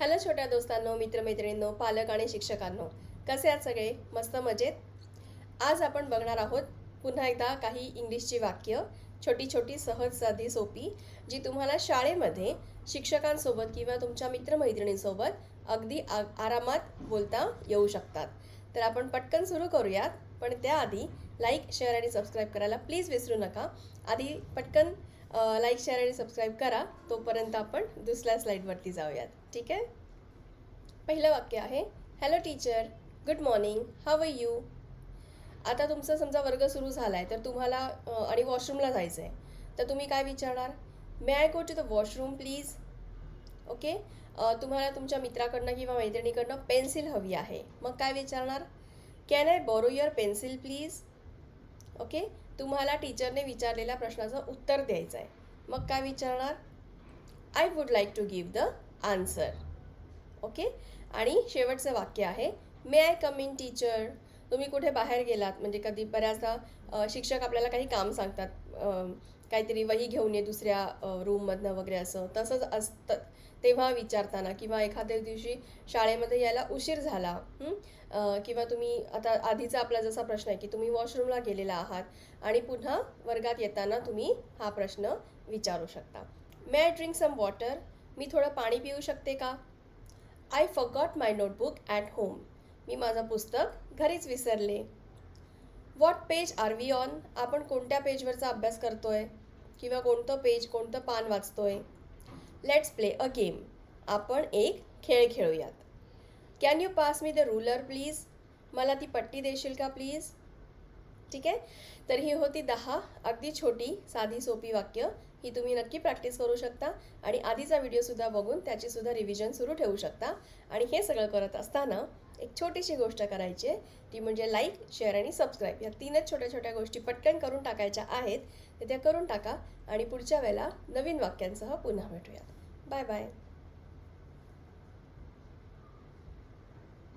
Hello छोट्या दोस्तांनो मित्रमैत्रिणींनो पालक आणि शिक्षकांनो कसे आहात सगळे? मस्त मजेत? आज आपण बघणार आहोत पुन्हा एकदा काही इंग्लिशची वाक्य छोटी छोटी सहज साधी सोपी जी तुम्हाला शाळेमध्ये शिक्षकांसोबत किंवा तुमच्या मित्रमैत्रिणींसोबत अगदी आ आरामात बोलता येऊ शकतात. तर आपण पटकन सुरू करूयात पण त्याआधी लाईक शेअर आणि सबस्क्राईब करायला प्लीज विसरू नका. आधी पटकन लाईक शेअर आणि सबस्क्राईब करा. तोपर्यंत आपण दुसऱ्या स्लाईडवरती जाऊयात. ठीक आहे? पहिलं वाक्य आहे hello teacher good morning how are you आता तुमचा समजा वर्ग सुरू झाला आहे तर तुम्हाला आणि वॉशरूमला जायचं आहे तर तुम्ही काय विचारणार? May I go to the washroom please okay तुम्हाला तुमच्या मित्राकडनं किंवा मैत्रिणीकडनं पेन्सिल हवी आहे. मग काय विचारणार? Can I borrow your pencil please okay तुम्हाला टीचरने विचारलेल्या प्रश्नाचं उत्तर द्यायचं आहे. मग काय विचारणार? I would like to give the answer okay आणि शेवटचं वाक्य आहे may I come in teacher तुम्ही कुठे बाहेर गेलात? म्हणजे कधी बऱ्याचदा शिक्षक आपल्याला काही काम सांगतात. काहीतरी वही घेऊन ये दुसऱ्या रूममधनं वगैरे असं. तसंच असतं. तेव्हा विचारताना किंवा एखाद्या दिवशी शाळेमध्ये यायला उशीर झाला किंवा तुम्ही आता आधीचा आपला जसा प्रश्न आहे की तुम्ही वॉशरूमला गेलेला आहात आणि पुन्हा वर्गात येताना तुम्ही हा प्रश्न विचारू शकता. May I drink some water मी थोडं पाणी पिऊ शकते का? I forgot my notebook at home मी माझं पुस्तक घरीच विसरले. What page are we on आपण कोणत्या पेजवरचा अभ्यास करतोय? किंवा कोणतं पेज कोणतं पान वाचतोय. लेट्स प्ले अ गेम आपण एक खेळ खेळूयात. Can you pass me the ruler please मला ती पट्टी देशील का प्लीज ठीक आहे? तर ही होती दहा अगदी छोटी साधी सोपी वाक्य. ही तुम्ही नक्की प्रॅक्टिस करू शकता आणि आधीचा व्हिडिओसुद्धा बघून त्याचीसुद्धा रिव्हिजन सुरू ठेवू शकता. आणि हे सगळं करत असताना एक छोटीशी गोष्ट करायची आहे. ती म्हणजे लाईक शेअर आणि सबस्क्राईब या तीनच छोट्या छोट्या गोष्टी पटकन करून टाकायच्या आहेत. तर त्या करून टाका आणि पुढच्या वेळेला नवीन वाक्यांसह पुन्हा भेटूयात. Bye bye